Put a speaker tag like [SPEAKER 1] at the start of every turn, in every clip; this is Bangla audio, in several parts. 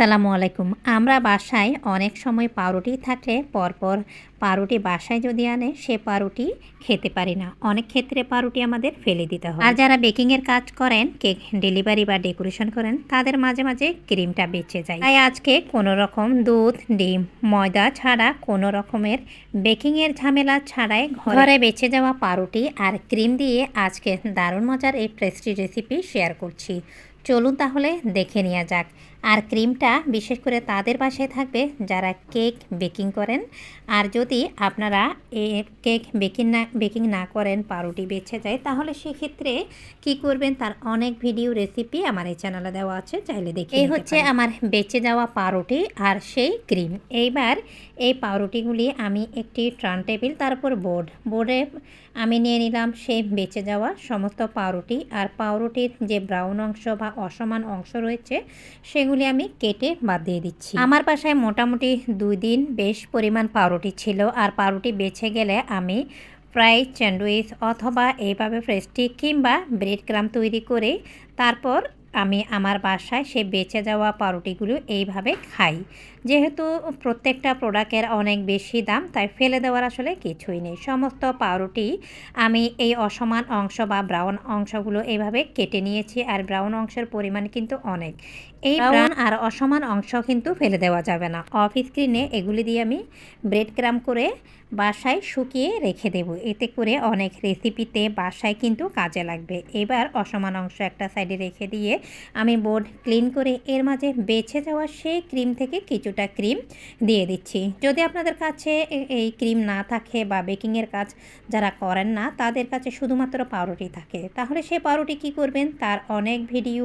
[SPEAKER 1] আসসালামু আলাইকুম। আমরা বাসায় অনেক সময় পাউরুটি থাকলে পরপর পাউরুটি বাসায় যদি আনে, সে পাউরুটি খেতে পারি না। অনেক ক্ষেত্রে পাউরুটি আমাদের ফেলে দিতে হয়। আর যারা বেকিংয়ের কাজ করেন, কেক ডেলিভারি বা ডেকোরেশন করেন, তাদের মাঝে মাঝে ক্রিমটা বেঁচে যায়। তাই আজকে কোনো রকম দুধ, ডিম, ময়দা ছাড়া কোনো রকমের বেকিংয়ের ঝামেলা ছাড়াই ঘরে বেঁচে যাওয়া পাউরুটি আর ক্রিম দিয়ে আজকে দারুণ মজার এই প্রেস্টি রেসিপি শেয়ার করছি। চলুন তাহলে দেখে নেওয়া যাক। আর ক্রিমটা বিশেষ করে তাদের বাসায় থাকবে যারা কেক বেকিং করেন। আর যদি আপনারা এ কেক বেকিং না বেকিং না করেন পাউরুটি বেছে যায় তাহলে সেক্ষেত্রে কি করবেন? তার অনেক ভিডিও রেসিপি আমার এই চ্যানেলে দেওয়া আছে চাইলে দেখে এই হচ্ছে আমার বেঁচে যাওয়া পাউরুটি আর সেই ক্রিম। এইবার এই পাউরুটিগুলি আমি একটি ট্রান টেবিল তারপর বোর্ড। বোর্ডে আমি নিয়ে নিলাম সেই বেঁচে যাওয়া সমস্ত পাউরুটি। আর পাউরুটির যে ব্রাউন অংশ বা অসমান অংশ রয়েছে, সেগুলি আমি কেটে বাদ দিয়ে দিচ্ছি। আমার পাশায় মোটামুটি দুই দিন বেশ পরিমাণ পাউরুটি ছিল, আর পাউরুটি বেছে গেলে আমি ফ্রাই স্যান্ডউইচ অথবা এইভাবে ফ্রেস্টি কিংবা ব্রেড ক্রাম তৈরি করে তারপর আমি আমার বাসায় সে বেঁচে যাওয়া পাউরুটিগুলো এইভাবে খাই। যেহেতু প্রত্যেকটা প্রোডাক্টের অনেক বেশি দাম তাই ফেলে দেওয়ার আসলে কিছুই নেই। সমস্ত পাউরুটি আমি এই অসমান অংশ বা ব্রাউন অংশগুলো এইভাবে কেটে নিয়েছি আর ব্রাউন অংশের পরিমাণ কিন্তু অনেক। এই ব্রাউন আর অসমান অংশ কিন্তু ফেলে দেওয়া যাবে না। অফ স্ক্রিনে এগুলি দিয়ে আমি ব্রেড ক্রাম করে বাসায় শুকিয়ে রেখে দেব। এতে করে অনেক রেসিপিতে বাসায় কিন্তু কাজে লাগবে। এবার অসমান অংশ একটা সাইডে রেখে দিয়ে আমি বোর্ড ক্লিন করে এর মাঝে বেছে যাওয়া সেই ক্রিম থেকে কিছুটা ক্রিম দিয়ে দিচ্ছি। যদি আপনাদের কাছে এই ক্রিম না থাকে বা বেকিংয়ের কাজ যারা করেন না, তাদের কাছে শুধুমাত্র পাউরুটি থাকে। তাহলে সেই পাউরুটি কী করবেন? তার অনেক ভিডিও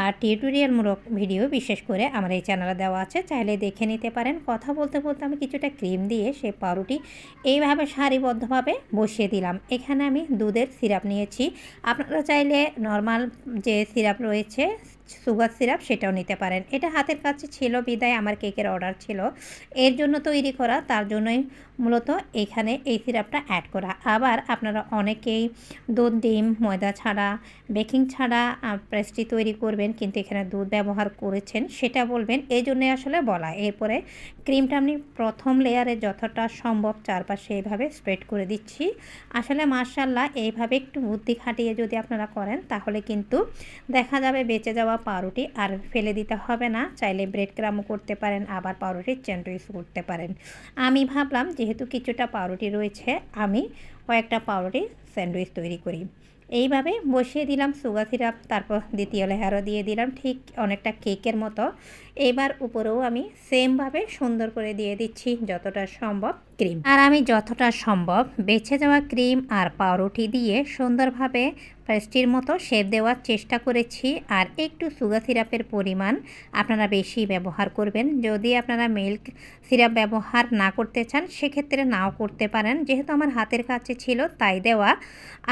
[SPEAKER 1] আর টিউটোরিয়ালমূলক ভিডিও বিশেষ করে আমার এই চ্যানেলে দেওয়া আছে। চাইলে দেখে নিতে পারেন। কথা বলতে বলতে আমি কিছুটা ক্রিম দিয়ে সেই পাউরুটি এইভাবে সারিবদ্ধভাবে বসিয়ে দিলাম। এখানে আমি দুধের সিরাপ নিয়েছি। আপনারা চাইলে নর্মাল যে সিরাপ রয়েছে। সুগার সিরাপ সেটাও নিতে পারেন। এটা হাতের কাছে ছিল, বিদায় আমার কেকের অর্ডার ছিল। এর জন্য তৈরি করা, তার জন্যই মূলত এখানে এই সিরাপটা অ্যাড করা। আবার আপনারা অনেকেই দুধ, ডিম, ময়দা ছাড়া, বেকিং ছাড়া পেস্ট্রি তৈরি করবেন, কিন্তু এখানে দুধ ব্যবহার করেছেন, সেটা বলবেন এই জন্যে আসলে বলা। এরপরে ক্রিমটা আপনি প্রথম লেয়ারে যতটা সম্ভব চারপাশে এইভাবে স্প্রেড করে দিচ্ছি। আসলে মার্শাল্লাহ এইভাবে একটু বুদ্ধি খাটিয়ে যদি আপনারা করেন, তাহলে কিন্তু দেখা যাবে বেঁচে যাওয়া পাউরুটি আর ফেলে দিতে হবে না। চাইলে ব্রেড ক্রামও করতে পারেন, আবার পাউরুটির চ্যান্ডউইচ করতে পারেন। আমি ভাবলাম, যেহেতু কিছুটা পাউরুটি রয়েছে, আমি কয়েকটা পাউরুটি স্যান্ডউইচ তৈরি করি। এইভাবে বসিয়ে দিলাম সুগার সিরাপ, তারপর দ্বিতীয় লেহারও দিয়ে দিলাম, ঠিক অনেকটা কেকের মতো। এবার উপরেও আমি সেমভাবে সুন্দর করে দিয়ে দিচ্ছি যতটা সম্ভব ক্রিম আর আমি যতটা সম্ভব বেছে যাওয়া ক্রিম আর পাউরুটি দিয়ে সুন্দরভাবে পেস্ট্রির মতো শেপ দেওয়ার চেষ্টা করেছি আর একটু সুগার সিরাপের পরিমাণ আপনারা বেশি ব্যবহার করবেন। যদি আপনারা মিল্ক সিরাপ ব্যবহার না করতে চান, সেক্ষেত্রে নাও করতে পারেন। যেহেতু আমার হাতের কাছে ছিল, তাই দেওয়া।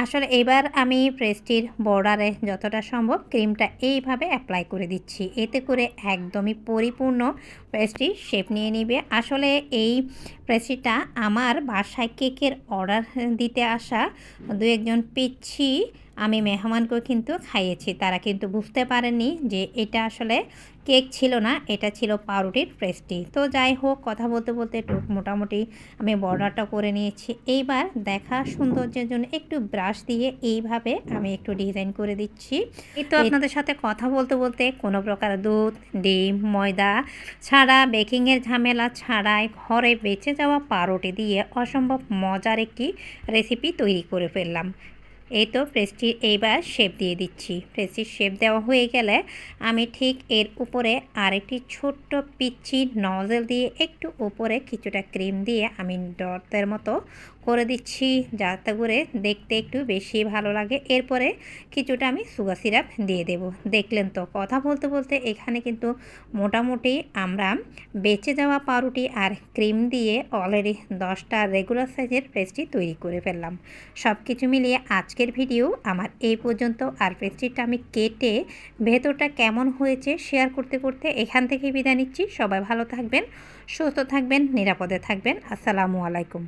[SPEAKER 1] আসলে এবার আমি পেস্ট্রির বর্ডারে যতটা সম্ভব ক্রিমটা এইভাবে অ্যাপ্লাই করে দিচ্ছি। এতে করে একদমই পরিপূর্ণ পেস্ট্রি শেপ নিয়ে নিবে। আসলে এই পেস্ট্রিটা আমার বাসায় কেকের অর্ডার দিতে আসা দু একজন পিচ্ছি আমি মেহমানকেও কিন্তু খাইয়েছি। তারা কিন্তু বুঝতে পারেনি যে এটা আসলে কেক ছিল না, এটা ছিল পাউরুটির পেস্ট্রি তো যাই হোক, কথা বলতে বলতে মোটামুটি আমি বর্ডারটা করে নিয়েছি। এইবার দেখা সৌন্দর্যের জন্য একটু ব্রাশ দিয়ে এইভাবে আমি একটু ডিজাইন করে দিচ্ছি। এই তো আপনাদের সাথে কথা বলতে বলতে কোনো প্রকার দুধ, ডিম, ময়দা ছাড়া বেকিংয়ের ঝামেলা ছাড়াই ঘরে বেঁচে যাওয়া পাউরুটি দিয়ে অসম্ভব মজার একটি রেসিপি তৈরি করে ফেললাম। এই তো প্রেস্টির এইবার শেপ দিয়ে দিচ্ছি। প্রেস্টির শেপ দেওয়া হয়ে গেলে আমি ঠিক এর উপরে আরেকটি ছোট্ট পিচ্ছি নজেল দিয়ে একটু উপরে কিছুটা ক্রিম দিয়ে আমি ডটের মতো করে দিচ্ছি, যাতে করে দেখতে একটু বেশি ভালো লাগে। এরপরে কিছুটা আমি সুগার সিরাপ দিয়ে দেব। দেখলেন তো, কথা বলতে বলতে এখানে কিন্তু মোটামুটি আমরা বেঁচে যাওয়া পাউরুটি আর ক্রিম দিয়ে অলরেডি দশটা রেগুলার সাইজের পেস্ট্রি তৈরি করে ফেললাম। সব কিছু মিলিয়ে আজকের ভিডিও আমার এই পর্যন্ত। আর পেস্ট্রিটা আমি কেটে ভেতরটা কেমন হয়েছে শেয়ার করতে করতে এখান থেকেই বিদায় নিচ্ছি। সবাই ভালো থাকবেন, সুস্থ থাকবেন, নিরাপদে থাকবেন। আসসালামু আলাইকুম।